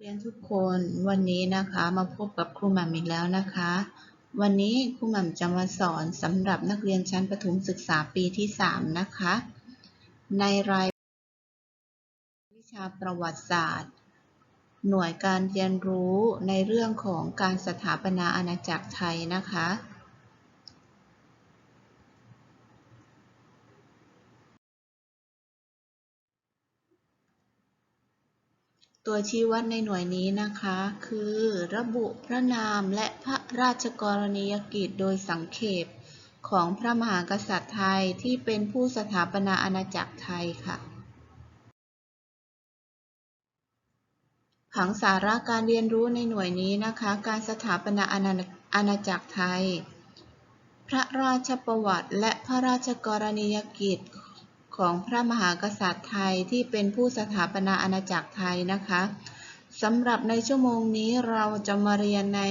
เรียนทุกคนวันนี้นะคะมาพบกับครูหม่ำอีกแล้วนะคะ วันนี้ครูหม่ำจะมาสอนสำหรับนักเรียนชั้นประถมศึกษาปีที่ 3 นะคะ ในรายวิชาประวัติศาสตร์ หน่วยการเรียนรู้ในเรื่องของการสถาปนาอาณาจักรไทยนะคะ ตัวชี้วัดในหน่วยนี้นะคะ คือระบุพระนามและพระราชกรณียกิจโดยสังเขปของพระมหากษัตริย์ไทยที่เป็นผู้สถาปนาอาณาจักรไทยค่ะ ผังสาระการเรียนรู้ในหน่วยนี้นะคะ การสถาปนาอาณาจักรไทย พระราชประวัติและพระราชกรณียกิจ ของพระมหากษัตริย์ไทยที่เป็นผู้สถาปนาอาณาจักรไทยนะคะสำหรับในชั่วโมงนี้เราจะมาเรียนใน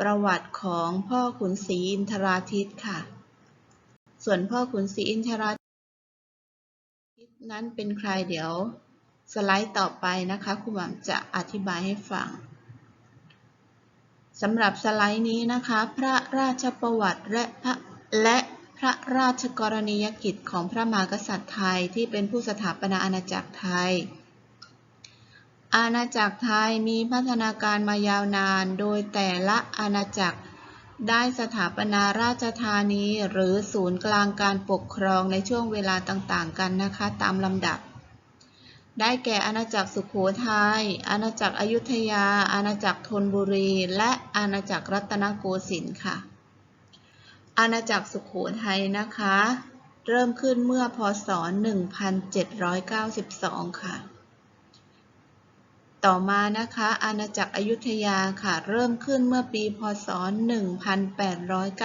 ประวัติของพ่อขุนศรีอินทราทิตค่ะ ส่วนพ่อขุนศรีอินทราทิตนั้นเป็นใครเดี๋ยวสไลด์ต่อไปนะคะครูหม่ำจะอธิบายให้ฟังสำหรับสไลด์นี้นะคะ พระราชประวัติและพระและ พระราชกรณียกิจของพระมหากษัตริย์ไทยที่เป็นผู้สถาปนาอาณาจักรไทย อาณาจักรไทยมีพัฒนาการมายาวนาน โดยแต่ละอาณาจักรได้สถาปนาราชธานีหรือศูนย์กลางการปกครองในช่วงเวลาต่างๆ กันนะคะตามลำดับ ได้แก่อาณาจักรสุขโขทัย อาณาจักรอยุธยา อาณาจักรธนบุรี และอาณาจักรรัตนโกสินทร์ค่ะ อาณาจักรสุขโขทัยนะคะ เริ่มขึ้นเมื่อพศ 1792 ค่ะ ต่อมานะคะ อาณาจักรอยุธยาค่ะ เริ่มขึ้นเมื่อปีพศ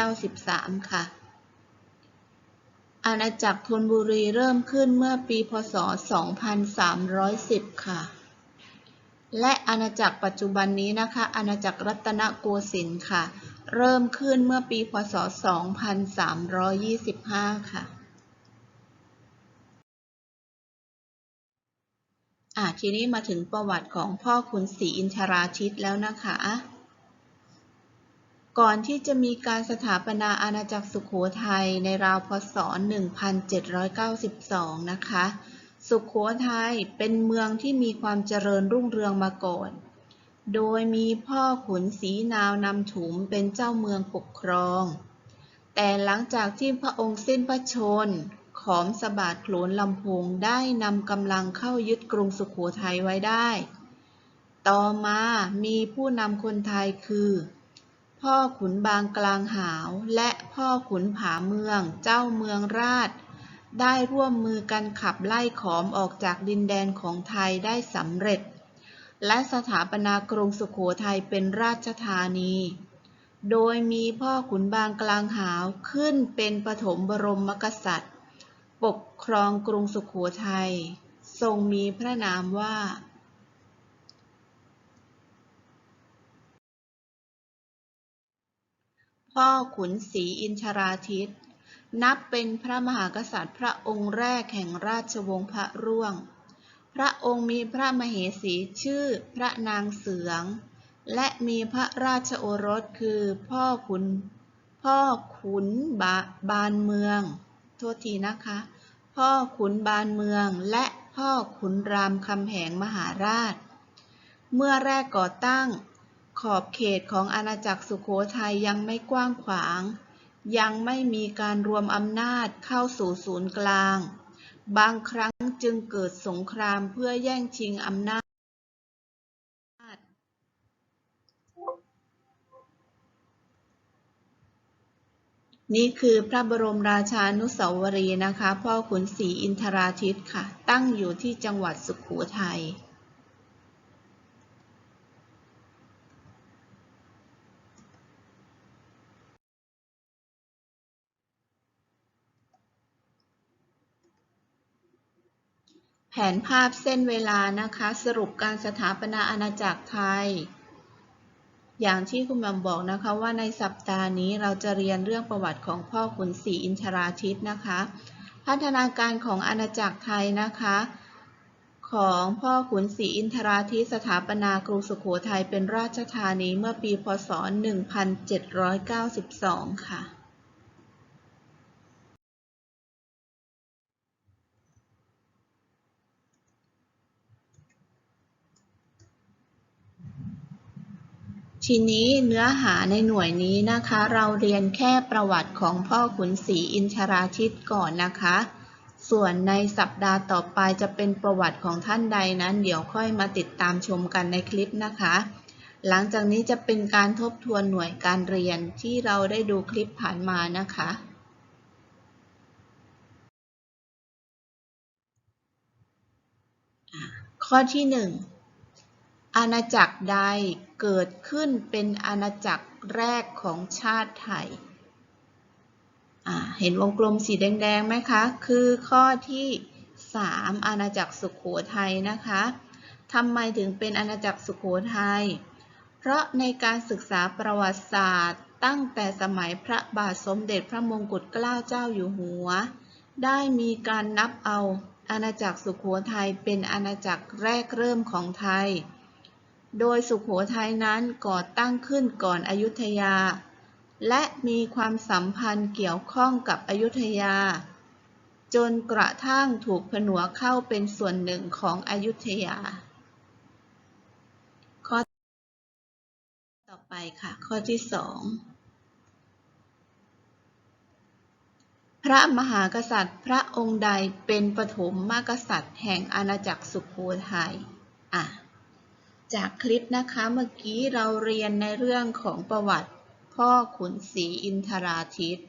1893 ค่ะ อาณาจักรธนบุรีเริ่มขึ้นเมื่อปีพศ 2310 ค่ะและอาณาจักรปัจจุบันนี้นะคะ อาณาจักรรัตนโกสินทร์ค่ะ เริ่มขึ้นเมื่อปีพศ 2325 ค่ะ อะทีนี้มาถึงประวัติของพ่อขุนศรีอินทราชิตแล้วนะคะ ก่อนที่จะมีการสถาปนาอาณาจักรสุขโขทัยในราวพศ 1792 นะคะ สุขโขทัยเป็นเมืองที่มีความเจริญรุ่งเรืองมาก่อน โดยมีพ่อขุนศรีนาวนำถุมเป็นเจ้าเมืองปกครอง แต่หลังจากที่พระองค์สิ้นพระชน ขอมสบาดโขลนลำพงได้นำกำลังเข้ายึดกรุงสุขโขทัยไว้ได้ ต่อมามีผู้นำคนไทยคือ พ่อขุนบางกลางหาว และพ่อขุนผาเมือง เจ้าเมืองราช ได้ร่วมมือกันขับไล่ขอมออกจากดินแดนของไทยได้สำเร็จ และสถาปนากรุงสุขโขทัยเป็นราชธานี โดยมีพ่อขุนบางกลางหาวขึ้นเป็นปฐมบรมกษัตริย์ ปกครองกรุงสุขโขทัย ทรงมีพระนามว่าพ่อขุนศรีอินทราทิต นับเป็นพระมหากษัตริย์พระองค์แรกแห่งราชวงศ์พระร่วง พระองค์มีพระมเหสีชื่อพระนางเสือง และมีพระราชโอรสคือพ่อขุนพ่อขุนบาบานเมือง โทษทีนะคะ พ่อขุนบานเมืองและพ่อขุนรามคำแหงมหาราช เมื่อแรกก่อตั้ง ขอบเขตของอาณาจักรสุโขทัยยังไม่กว้างขวาง ยังไม่มีการรวมอำนาจเข้าสู่ศูนย์กลาง บางครั้ง จึงเกิดสงครามเพื่อแย่งชิงอำนาจนี่คือพระบรมราชานุสาวรีย์นะคะ พ่อขุนศรีอินทราทิตค่ะ ตั้งอยู่ที่จังหวัดสุขโขทัย แผนภาพเส้นเวลานะคะ สรุปการสถาปนาอาณาจักรไทย อย่างที่คุณแมมบอกนะคะว่าในสัปดาห์นี้เราจะเรียนเรื่องประวัติของพ่อขุนศรีอินทราทิตนะคะ พัฒนาการของอาณาจักรไทยนะคะ ของพ่อขุนศรีอินทราธิสถาปนากรุงสุโขทัยเป็นราชธานีเมื่อปีพศ 1792 ค่ะ ทีนี้เนื้อหาในหน่วยนี้นะคะ เราเรียนแค่ประวัติของพ่อขุนศรีอินทราทิตก่อนนะคะ ส่วนในสัปดาห์ต่อไปจะเป็นประวัติของท่านใดนั้น เดี๋ยวค่อยมาติดตามชมกันในคลิปนะคะ หลังจากนี้จะเป็นการทบทวนหน่วยการเรียนที่เราได้ดูคลิปผ่านมานะคะ ข้อที่ 1 อาณาจักรใดเกิดขึ้นเป็นอาณาจักรแรกของชาติไทย เห็นวงกลมสีแดงๆไหมคะ คือข้อที่ 3 อาณาจักรสุขโขทัยนะคะทำไมถึงเป็นอาณาจักรสุขโขทัย เพราะในการศึกษาประวัติศาสตร์ ตั้งแต่สมัยพระบาทสมเด็จพระมงกุฎเกล้าเจ้าอยู่หัว ได้มีการนับเอาอาณาจักรสุขโขทัยเป็นอาณาจักรแรกเริ่มของไทย โดยสุขโขทัยนั้นก่อตั้งขึ้นก่อนอยุธยา และมีความสัมพันธ์เกี่ยวข้องกับอยุธยา จนกระทั่งถูกผนวกเข้าเป็นส่วนหนึ่งของอยุธยา ข้อต่อไปค่ะ ข้อที่สองพระมหากษัตริย์พระองค์ใดเป็นปฐมมากษัตริย์แห่งอาณาจักรสุโขทัยอะ จากคลิปนะคะเมื่อกี้เราเรียนในเรื่องของประวัติพ่อขุนศรีอินทราทิต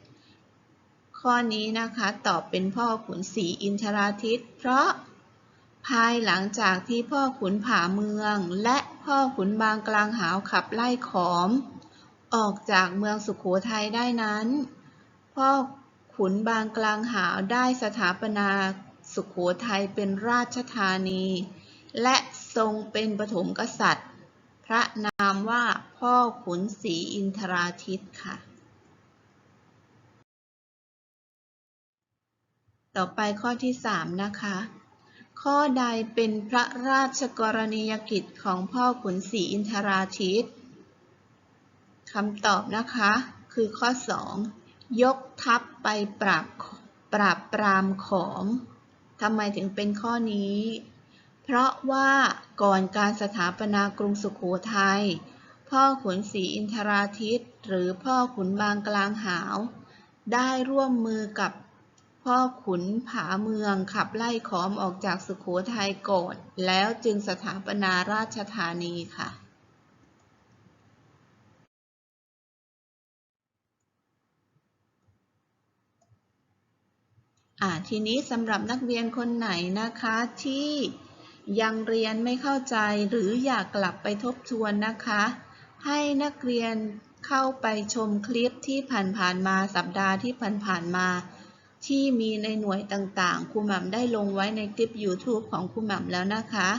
ข้อนี้นะคะตอบเป็นพ่อขุนศรีอินทราทิต เพราะภายหลังจากที่พ่อขุนผาเมือง และพ่อขุนบางกลางหาวขับไล่ขอม ออกจากเมืองสุขโขทัยได้นั้น พ่อขุนบางกลางหาวได้สถาปนาสุขโขทัยเป็นราชธานี และทรงเป็นปฐมกษัตริย์ พระนามว่าพ่อขุนศรีอินทราทิตค่ะ ต่อไปข้อที่ 3 นะคะ ข้อใดเป็นพระราชกรณียกิจของพ่อขุนศรีอินทราทิตคำตอบนะคะ คือข้อ 2 ยกทัพไปปราบปราบปรามขอมทำไมถึงเป็นข้อนี้ เพราะว่าก่อนการสถาปนากรุงสุขโขทัย พ่อขุนศรีอินทราทิตหรือพ่อขุนบางกลางหาว ได้ร่วมมือกับพ่อขุนผาเมืองขับไล่ขอมออกจากสุขโขทัยก่อน แล้วจึงสถาปนาราชธานีค่ะ ทีนี้สำหรับนักเรียนคนไหนนะคะที่ ยังเรียนไม่เข้าใจหรืออยากกลับไปทบทวนนะคะ ให้นักเรียนเข้าไปชมคลิปที่ผ่านๆมาสัปดาห์ที่ผ่านๆมา ที่มีในหน่วยต่างๆครูหม่ำได้ลงไว้ในคลิป YouTube ของครูหม่ำแล้วนะคะ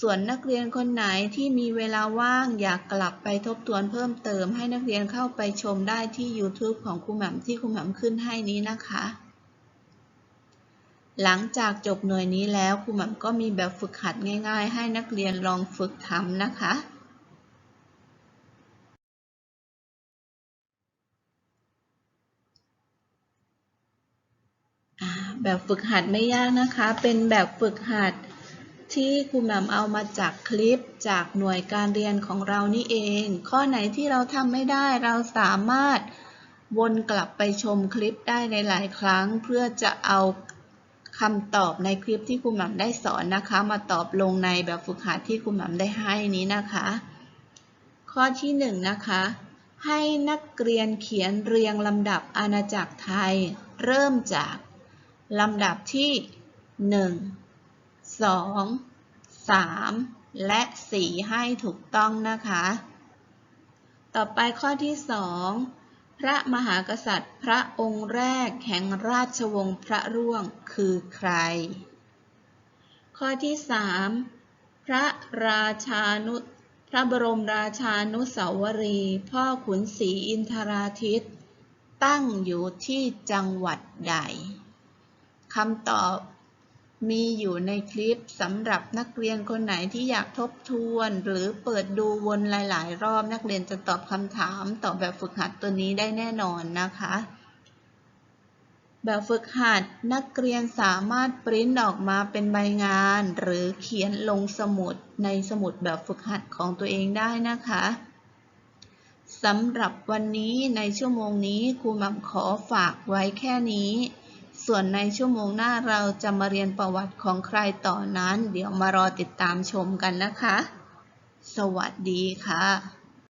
ส่วนนักเรียนคนไหนที่มีเวลาว่างอยากกลับไปทบทวนเพิ่มเติม ให้นักเรียนเข้าไปชมได้ที่ YouTube ของครูหม่ำที่ครูหม่ำขึ้นให้นี้นะคะ หลังจากจบหน่วยนี้แล้วครูหม่ำก็มีแบบฝึกหัดง่าย ๆ ให้นักเรียนลองฝึกทำนะคะ แบบฝึกหัดไม่ยากนะคะ เป็นแบบฝึกหัดที่ครูแหม่มเอามาจากคลิปจากหน่วยการเรียนของเรานี่เอง ข้อไหนที่เราทำไม่ได้เราสามารถวนกลับไปชมคลิปได้ในหลายครั้ง เพื่อจะเอา คำตอบในคลิปที่ครูแหม่มได้สอนนะคะ มาตอบลงในแบบฝึกหัดที่ครูแหม่มได้ให้นี้นะคะ ข้อที่หนึ่งนะคะ ให้นักเรียนเขียนเรียงลำดับอาณาจักรไทย เริ่มจากลำดับที่ 1 2 3 และ 4 ให้ถูกต้องนะคะ ต่อไปข้อที่ 2 พระมหากษัตริย์ พระองค์แรกแห่งราชวงศ์พระร่วงคือใคร ข้อที่ 3 พระราชานุพระบรมราชานุสาวรีย์พ่อขุนศรีอินทราทิตตั้งอยู่ที่จังหวัดใดคำตอบ มีอยู่ในคลิปสำหรับนักเรียนคนไหนที่อยากทบทวน หรือเปิดดูวนหลาย ๆ รอบนักเรียนจะตอบคำถามตอบแบบฝึกหัดตัวนี้ได้แน่นอนนะคะ แบบฝึกหัดนักเรียนสามารถปริ้นออกมาเป็นใบงาน หรือเขียนลงสมุดในสมุดแบบฝึกหัดของตัวเองได้นะคะสำหรับวันนี้ในชั่วโมงนี้ครูม่ำขอฝากไว้แค่นี้ ส่วนในชั่วโมงหน้าเราจะมาเรียนประวัติของใครต่อนั้น เดี๋ยวมารอติดตามชมกันนะคะ สวัสดีค่ะ